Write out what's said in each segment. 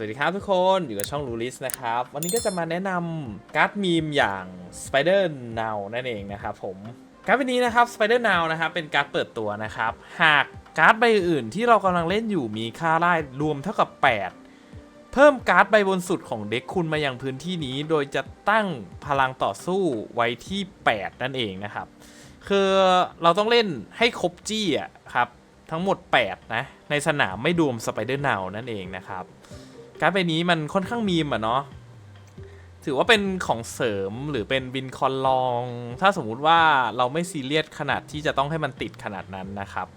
สวัสดีครับทุกคนอยู่กับช่องลูลิสนะครับ วันนี้ก็จะมาแนะนำการ์ดมีมอย่าง Spider Now นั่นเองนะครับผมการ์ดใบนี้นะครับ Spider Now นะครับเป็นการ์ดเปิดตัวนะครับ หากการ์ดใบอื่นที่เรากำลังเล่นอยู่มีค่าไล่รวมเท่ากับ 8 เพิ่มการ์ดใบบนสุดของเด็กคุณมายังพื้นที่นี้ โดยจะตั้งพลังต่อสู้ไว้ที่ 8 นั่นเองนะครับ คือเราต้องเล่นให้ครบจี้อะครับทั้งหมด 8 นะ ในสนามไม่รวมสไปเดอร์นาวนั่นเองนะครับ การ์ดใบนี้มันค่อนข้างมีมอะเนาะถือว่าเป็นของเสริมหรือเป็นบินคอนลอง ถ้าสมมุติว่าเราไม่ซีเรียสขนาดที่จะต้องให้มันติดขนาดนั้นนะครับ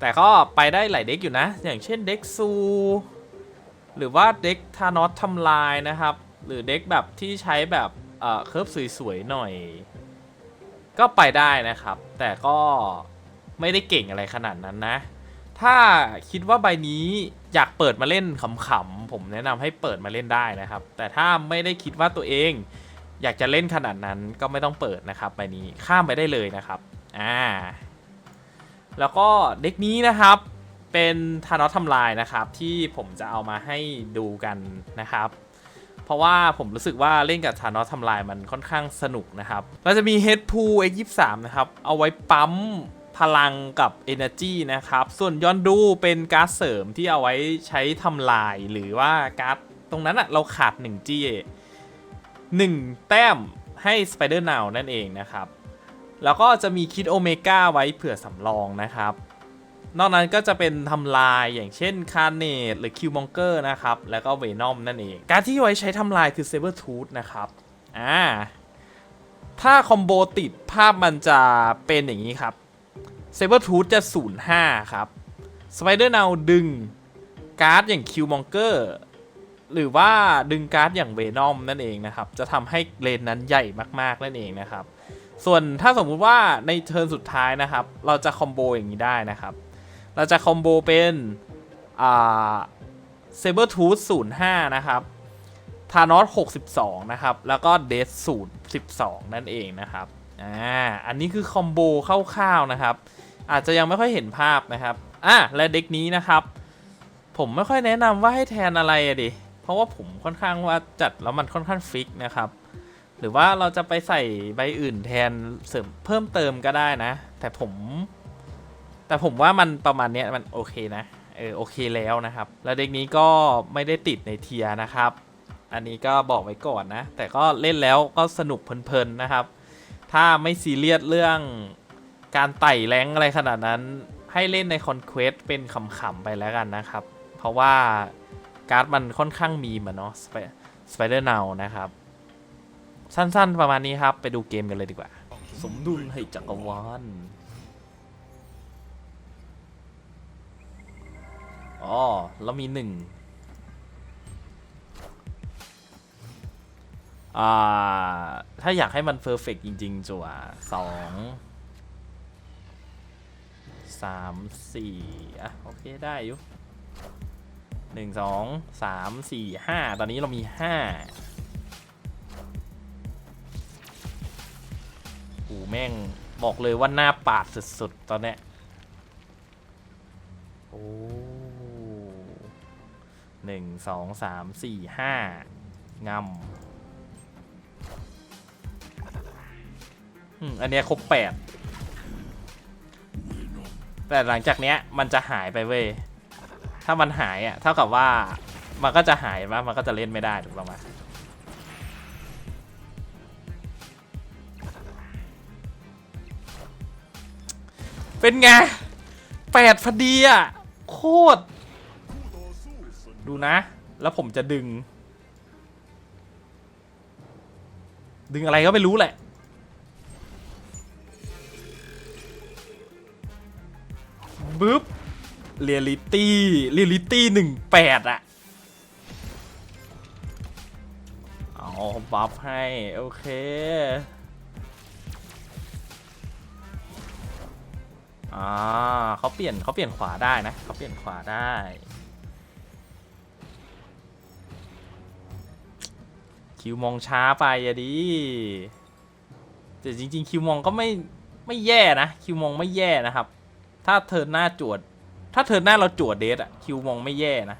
แต่ก็ไปได้หลายเด็กอยู่นะ อย่างเช่นเด็กซู หรือว่าเด็กทานอสทำลายนะครับ หรือเด็กแบบที่ใช้แบบเอ่อเคิร์ฟสวยๆหน่อย ก็ไปได้นะครับ แต่ก็ไม่ได้เก่งอะไรขนาดนั้นนะ ถ้าคิดว่าใบนี้อยากเปิดมาเล่นขำๆผมแนะนำให้เปิดมาเล่นได้นะครับ แต่ถ้าไม่ได้คิดว่าตัวเอง อยากจะเล่นขนาดนั้นก็ไม่ต้องเปิดนะครับใบนี้ข้ามไปได้เลยนะครับอ่าแล้วก็เด็กนี้นะครับเป็นทานอสทำลายนะครับที่ผมจะเอามาให้ดูกันนะครับ เพราะว่าผมรู้สึกว่าเล่นกับทานอสทำลายมันค่อนข้างสนุกนะครับ เราจะมี Head Pool X23 นะครับ เอาไว้ปั๊ม พลังกับ Energy นะครับ ส่วนย้อนดูเป็นการ์ดเสริมที่เอาไว้ใช้ทำลายหรือว่าการ์ดตรงนั้นอะเราขาด1จี้1แต้มให้ Spider Now นั่นเองนะครับ แล้วก็จะมีคิดโอเมก้าไว้เผื่อสำรองนะครับ นอกนั้นก็จะเป็นทำลายอย่างเช่นคาร์เนตหรือคิวมองเกอร์นะครับ แล้วก็เวนอมนั่นเอง การที่ไว้ใช้ทำลายคือเซเบอร์ทูธนะครับ อ่า ถ้าคอมโบติดภาพมันจะเป็นอย่างนี้ครับ เซเบอร์ทูธจะ 05 ครับสไปเดอร์นาวดึงการ์ดอย่างคิวมองเกอร์หรือว่าดึงการ์ดอย่างเวนอมนั่นเองนะครับ จะทำให้เลนนั้นใหญ่มากๆนั่นเองนะครับ ส่วนถ้าสมมุติว่าในเทิร์นสุดท้ายนะครับ เราจะคอมโบอย่างนี้ได้นะครับ เราจะคอมโบเป็นเซเบอร์ทูธ05นะครับทานอส62นะครับ แล้วก็เดสสูตร12นั่นเองนะครับ อ่า อันนี้คือคอมโบคร่าวๆนะครับ อาจจะยังไม่ค่อยเห็นภาพนะครับอะและเด็กนี้นะครับ ผมไม่ค่อยแนะนำว่าให้แทนอะไรอะดิเพราะว่าผมค่อนข้างว่าจัดแล้วมันค่อนข้างฟิกนะครับ หรือว่าเราจะไปใส่ใบอื่นแทนเสริมเพิ่มเติมก็ได้นะ แต่ผม แต่ผมว่ามันประมาณเนี้ยมันโอเคนะเออโอเคแล้วนะครับ แล้วเด็กนี้ก็ไม่ได้ติดในเทียนะครับ อันนี้ก็บอกไว้ก่อนนะ แต่ก็เล่นแล้วก็สนุกเพลินๆนะครับ ถ้าไม่ซีเรียสเรื่อง การไต่แรงอะไรขนาดนั้นให้เล่นในคอนเควสเป็นขำๆไปแล้วกันนะครับ เพราะว่าการ์ดมันค่อนข้างมีมอะเนาะสไปเดอร์เนานะครับ สั้นๆประมาณนี้ครับ ไปดูเกมกันเลยดีกว่า สมดุลให้จักรวาลอ๋อแล้วมีหนึ่งอ่า ถ้าอยากให้มันเพอร์เฟกจริงๆจั่วสอง สามสี่อะ โอเค ได้อยู่หนึ่งสองสามสี่ห้าตอนนี้เรามีห้าอ้แม่งบอกเลยว่าหน้าปาดสุดๆ ตอนเนี้ยโอ้หนึ่งสองสามสี่ห้างำอันเนี้ยครบแปด แต่หลังจากเนี้ยมันจะหายไปเว้ย ถ้ามันหายอะเท่ากับว่ามันก็จะหายว่ามันก็จะเล่นไม่ได้ถูกต้องไหมเป็นไงแปดพอดีอะ โคตร ดูนะ แล้วผมจะดึง ดึงอะไรก็ไม่รู้แหละ บึ๊บเรียลิตี้เรียลิตี้หนึ่งแปดอะเอาบัฟให้ โอเคอ่าเขาเปลี่ยนเขาเปลี่ยนขวาได้นะเขาเปลี่ยนขวาได้คิวมองช้าไปอะดิแต่จริง ๆ คิวมองก็ไม่ไม่แย่นะ คิวมองไม่แย่นะครับ ถ้าเทินหน้าจวด ถ้าเทินหน้าเราจวดเดทอะคิวมองไม่แย่นะ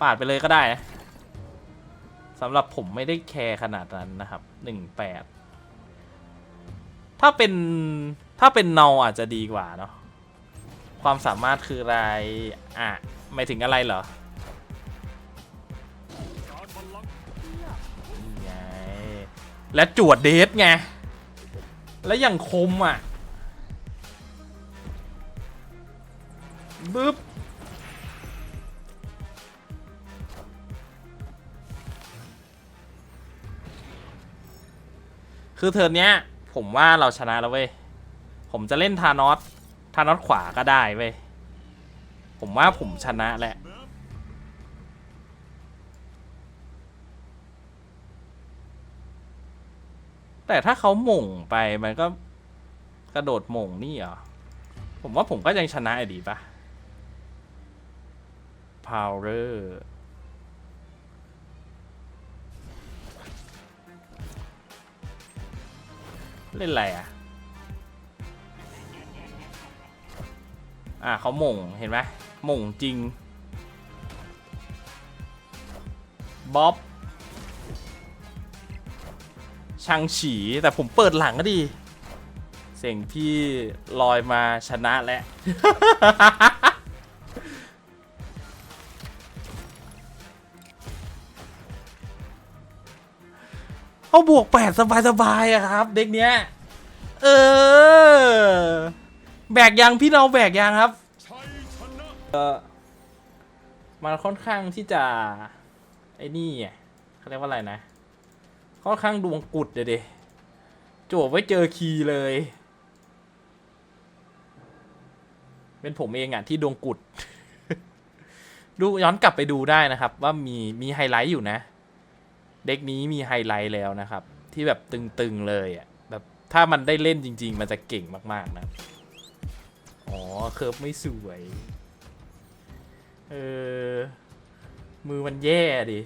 ปาดไปเลยก็ได้นะสำหรับผมไม่ได้แคร์ขนาดนั้นนะครับหนึ่งแปดถ้าเป็นถ้าเป็นเนาอาจจะดีกว่าเนาะความสามารถคืออะไรอะหมายถึงอะไรเหรอและจวดเดทไง แล้วอย่างคมอะ บึ๊บคือเทิร์นเนี้ย ผมว่าเราชนะแล้วเว้ย ผมจะเล่นทานอสทานอสขวาก็ได้เว้ย ผมว่าผมชนะแหละ แต่ถ้าเขาหม่งไปมันก็กระโดดหม่งนี่เหรอ ผมว่าผมก็ยังชนะอยู่ดีป่ะ power เล่นอะไรอะ อ่าเขาหม่งเห็นไหมหม่งจริง บ๊อบชังฉีแต่ผมเปิดหลังก็ดี เสียงพี่ลอยมาชนะแล้ว เอาบวกแปดสบายๆอะครับ เด็กเนี้ย เออ แบกยังพี่เราแบกยังครับเออมันค่อนข้างที่จะ ไอ้นี่เขาเรียกว่าอะไรนะ ค่อนข้างดวงกุดเดยวดิโจวบไว้เจอคีเลย เป็นผมเองอะที่ดวงกุด ดูย้อนกลับไปดูได้นะครับ ว่ามีมีไฮไลท์อยู่นะ เด็กนี้มีไฮไลท์แล้วนะครับ ที่แบบตึงๆเลยอะแบบถ้ามันได้เล่นจริง ๆ มันจะเก่งมากๆนะอ๋อเคิร์ฟไม่สวยเออมือมันแย่ดิ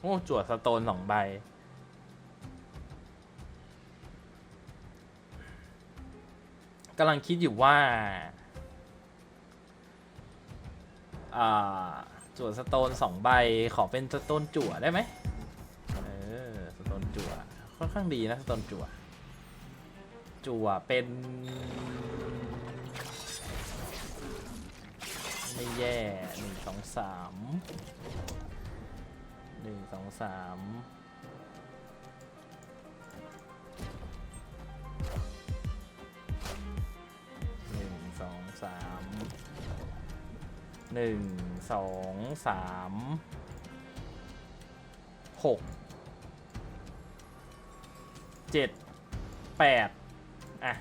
โอ้จวดสโตนสองใบ กำลังคิดอยู่ว่าอ่วสโตนสองใบขอเป็นสโตนจั่วได้ไหมเออสโตนจั่วค่อนข้างดีนะสโตนจั่วจั่วเป็นไม่แย่หนึ่งสองสามหนึ่งสองสาม สามหนึ่งสองสามหกเจ็ดแปดอะ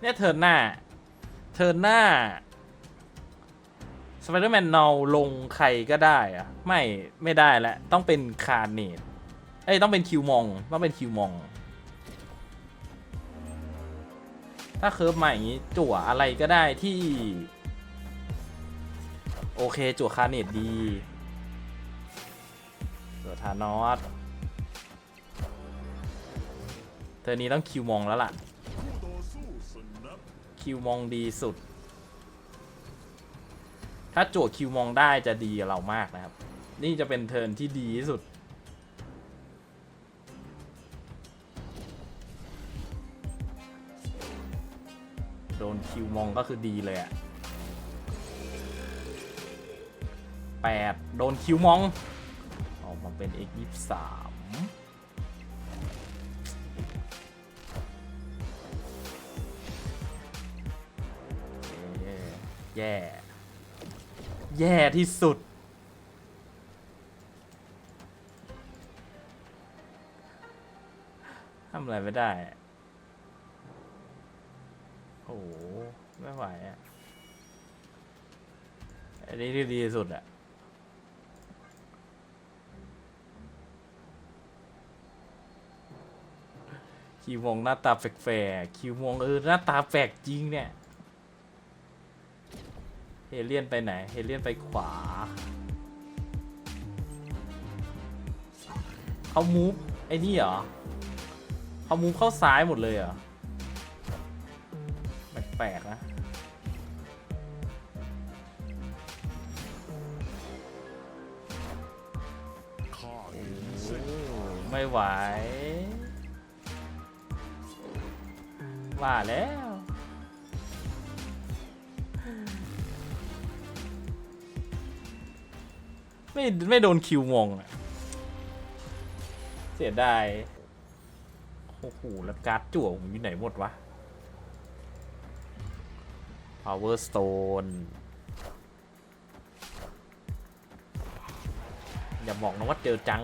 เนี่ยเทิร์นหน้า เทิร์นหน้าสไปเดอร์แมนเนาลงใครก็ได้อะไม่ไม่ได้แล้วต้องเป็นคาร์เนตเอ้ยต้องเป็นคิวมอง ต้องเป็นคิวมอง ถ้าเคิร์ฟมาอย่างนี้จั่วอะไรก็ได้ที่ โอเคจั่วคาร์เนตดีจั่วทานอสเธอนี้ต้องคิวมองแล้วล่ะ คิวมองดีสุด ถ้าจทย์คิวมองได้จะดีเรามากนะครับ นี่จะเป็นเทิร์นที่ดีที่สุด นคิวมองก็คือดีเลยอะแปดโดนคิวมองออกมาเป็น x ยี่สามแย่ แย่ที่สุด ทำอะไรไม่ได้ โอ้ ไม่ไหวอะ อันนี้ที่ดีที่สุดอะ คิวมองหน้าตาแปลกๆคิวมองเออหน้าตาแปลกจริงเนี่ย เฮเลียนไปไหน เฮเลียนไปขวา เขามูฟไอ้นี่เหรอ เขามูฟเข้าซ้ายหมดเลยเหรอ แปลกๆนะไม่ไหว ว่าแล้ว ไม่ไม่โดนคิวมงอะเสียดายโอ้โหแล้วการ์ดจั่วผมอยู่ไหนหมดวะ Power Stone อย่าบอกนะว่าเจอจัง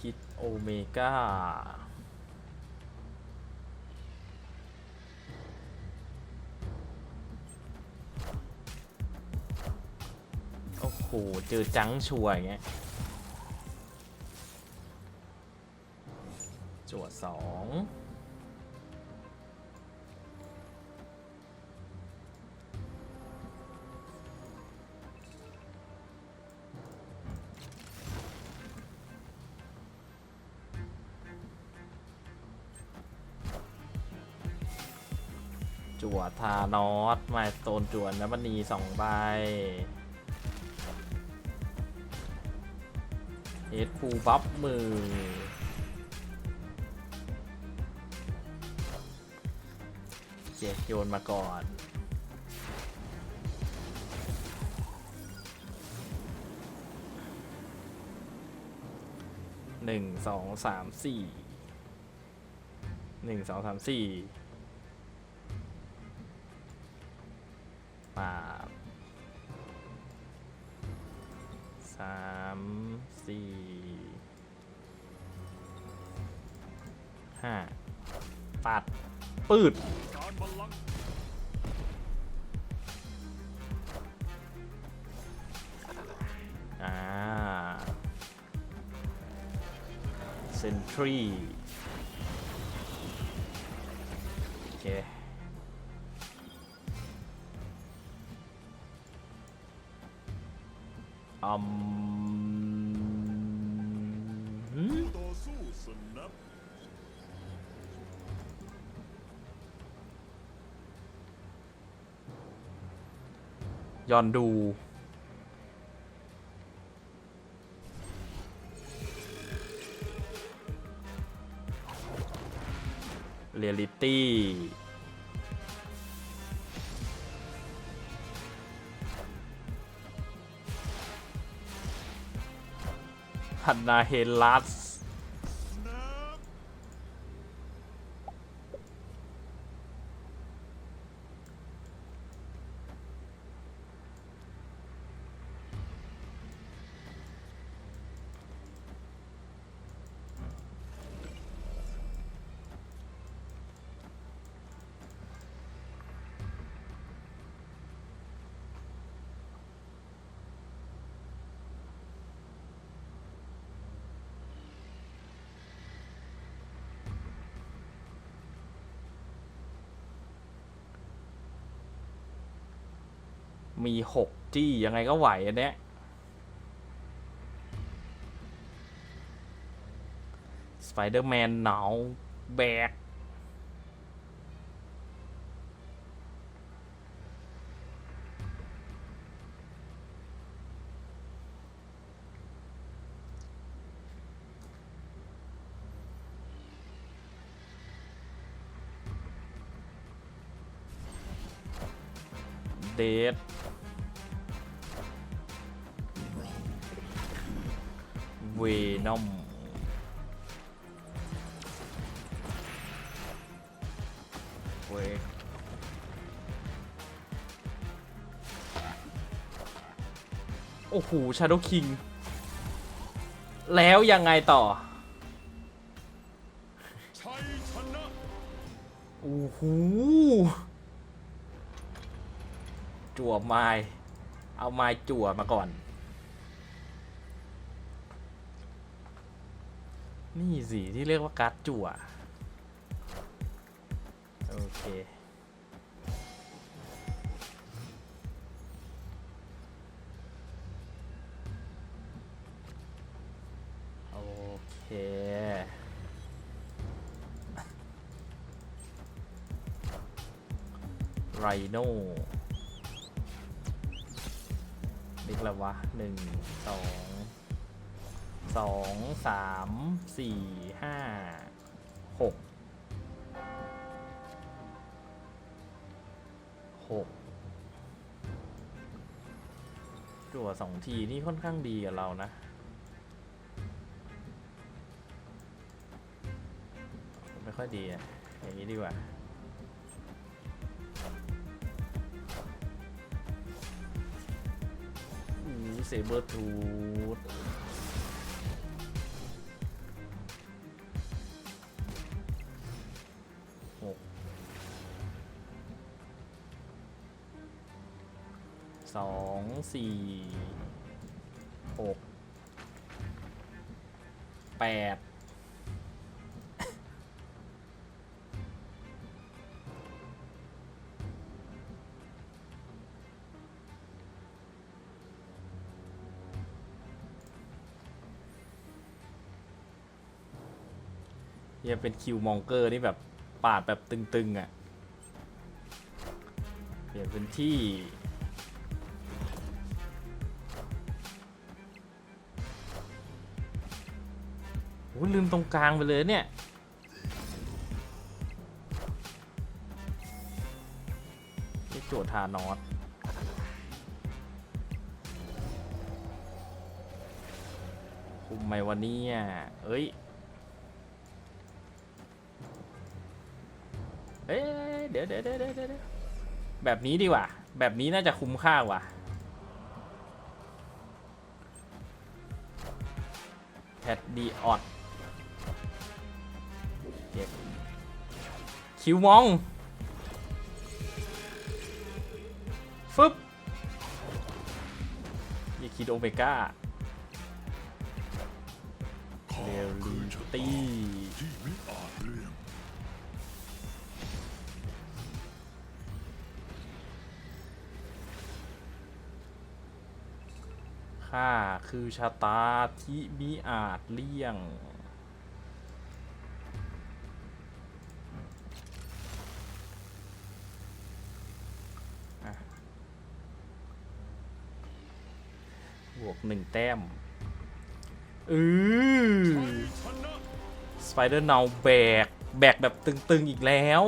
คิดโอเมก้าโอ้โห เจอจังชัวร์อย่างเงี้ย จวดสองจั่วทานอสมาโตนจวน้ำมันนีสองใบเอสฟูบัฟมือ จ็โยนมาก่อนหนึ่งสองสามสี่หนึ่งสองสามสี่ปาบสามสี่ห้าตัดปืด เซนทรีโอเคอืมต่อสู้สนับย้อนดู เรียลิตี้ฮันนาเฮลัส นับ มีหกจี้ยังไงก็ไหวอันเนี้ยสไปเดอร์แมนหนาวแบกเดท เวนอมเวโอ้โห ชาโดคิง แล้วยังไงต่อ โอ้โห จั่วไม้ เอาไม้จั่วมาก่อน นี่สิที่เรียกว่าการ์ดจั่ว โอเค โอเค ไรโน่เล็กละวะหนึ่งสอง สองสามสี่ห้าหกหกตัวสองทีนี่ค่อนข้างดีกับเรานะไม่ค่อยดีอะอย่างนี้ดีกว่าอือเซเบอร์ทูธ สี่หกแปดเฮียเป็นคิวมองเกอร์นี่แบบปาดแบบตึงๆอะ่ะ เปลี่ยนพื้นที่ ลืมตรงกลางไปเลยเนี่ย โจทานอสคุมไหมวันนี้อะเอ้ย เอ๊ะเดี๋ยวเดี๋ยวเดี๋ยวเดี๋ยวเดี๋ยวแบบนี้ดีกว่า แบบนี้น่าจะคุ้มค่ากว่าแพดดีออด คิวมอง ฟึบยีคิดโอเมก้าเรียลคืลิอชตี้ข่าจเลี่ยงข้าคือชะตาที่มิอาจเลี่ยง อะบวก หนึ่งแต้มอือชนะสไปเดอร์เนาแบก แบกแบบตึงๆอีกแล้ว